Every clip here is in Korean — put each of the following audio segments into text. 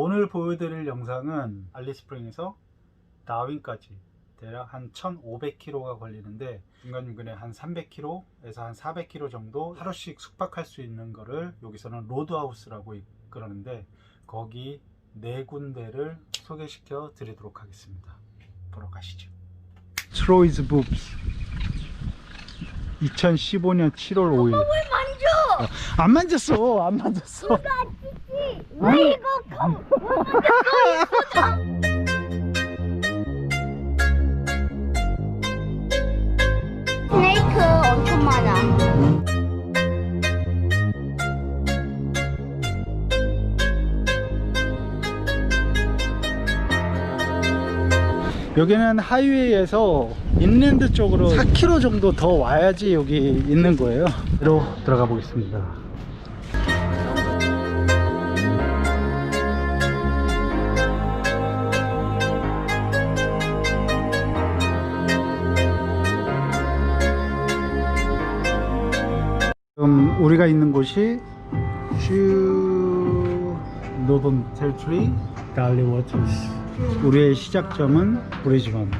오늘 보여드릴 영상은 알리스프링에서 다윈까지 대략 한 1,500km가 걸리는데 중간중간에 한 300km에서 한 400km 정도 하루씩 숙박할 수 있는 거를 여기서는 로드하우스라고 이- 그러는데 거기 네 군데를 소개시켜 드리도록 하겠습니다. 보러 가시죠. 트로이즈 붐스 2015년 7월 5일 왜 만져? 안 만졌어 안 만졌어 왜 이거 컴? 스네이크 엄청 많아. 여기는 하이웨이에서 인랜드 쪽으로 4km 정도 더 와야지 여기 있는 거예요. 로 들어가 보겠습니다. 우리가 있는 곳이 슈 노던 테리토리 갈리 워터스. 우리의 시작점은 브리즈번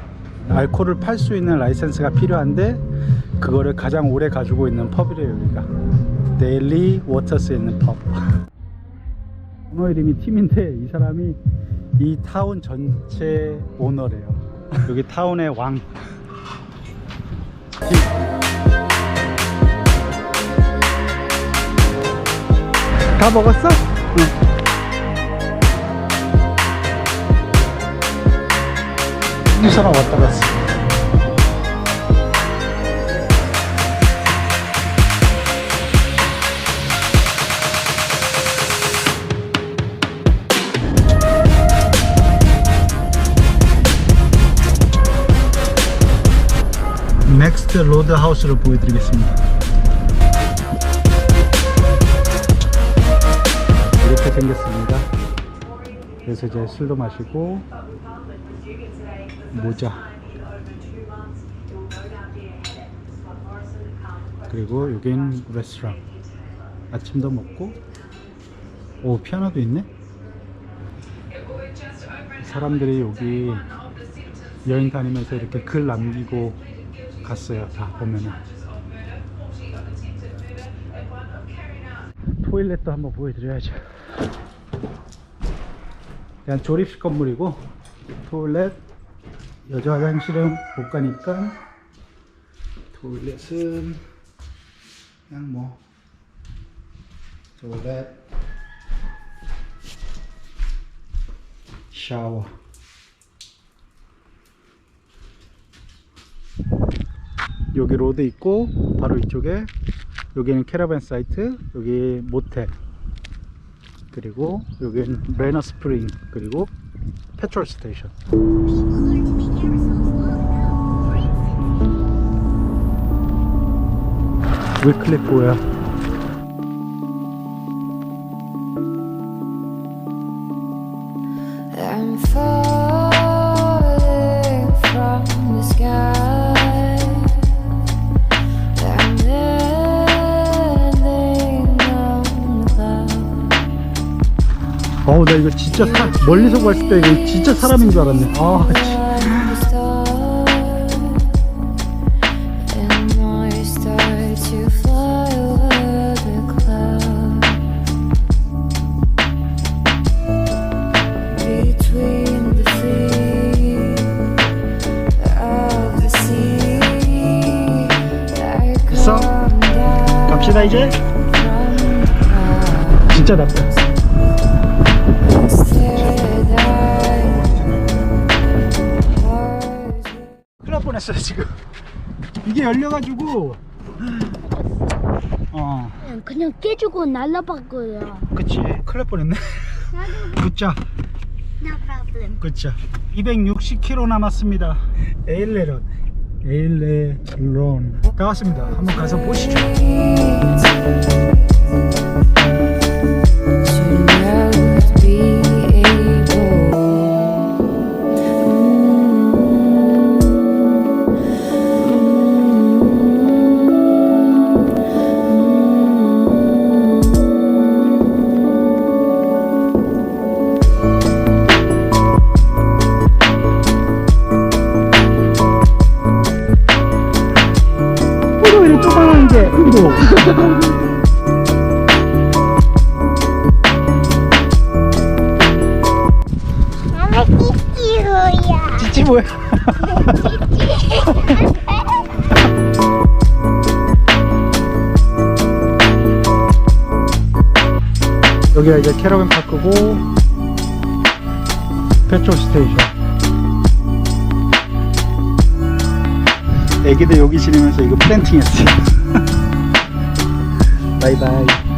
알코올을 팔 수 있는 라이센스가 필요한데 그거를 가장 오래 가지고 있는 펍이래요 여기가. 데일리 워터스에 있는 펍. 오너 이름이 팀인데 이 사람이 이 타운 전체 오너래요. 여기 타운의 왕 다 먹었어? 응. 이 사람 왔다 갔어. 넥스트 로드 하우스를 보여드리겠습니다. 이렇게 생겼습니다. 그래서 이제 술도 마시고 모자 그리고 여긴 레스토랑 아침도 먹고 오 피아노도 있네? 사람들이 여기 여행 다니면서 이렇게 글 남기고 갔어요 다 보면은. 토일렛도 한번 보여드려야죠 그냥 조립식 건물이고 토일렛 여자 화장실은 못 가니까 토일렛은 그냥 뭐 토일렛 샤워. 여기 로드 있고 바로 이쪽에 여기는 캐러밴 사이트 여기 모텔 그리고 여기는 레너 스프링 그리고 페트롤 스테이션. 위클리프야 어우 나 이거 진짜 사, 멀리서 봤을 때 이거 진짜 사람인 줄 알았네 아 down 갑시다 이제. 진짜 낫다 뻔했어요 지금. 이게 열려가지고. 어. 그냥 깨주고 날라봤고요. 그치. 큰일 날 뻔했네. 굿자 No problem. 굿자 260km 남았습니다. 에일레론 에일레론 다 왔습니다. 한번 가서 보시죠 뭐야? 여기가 이제 캐러밴 파크고 페트롤 스테이션. 애기들 여기 지내면서 이거 플랜팅 했어요. 바이바이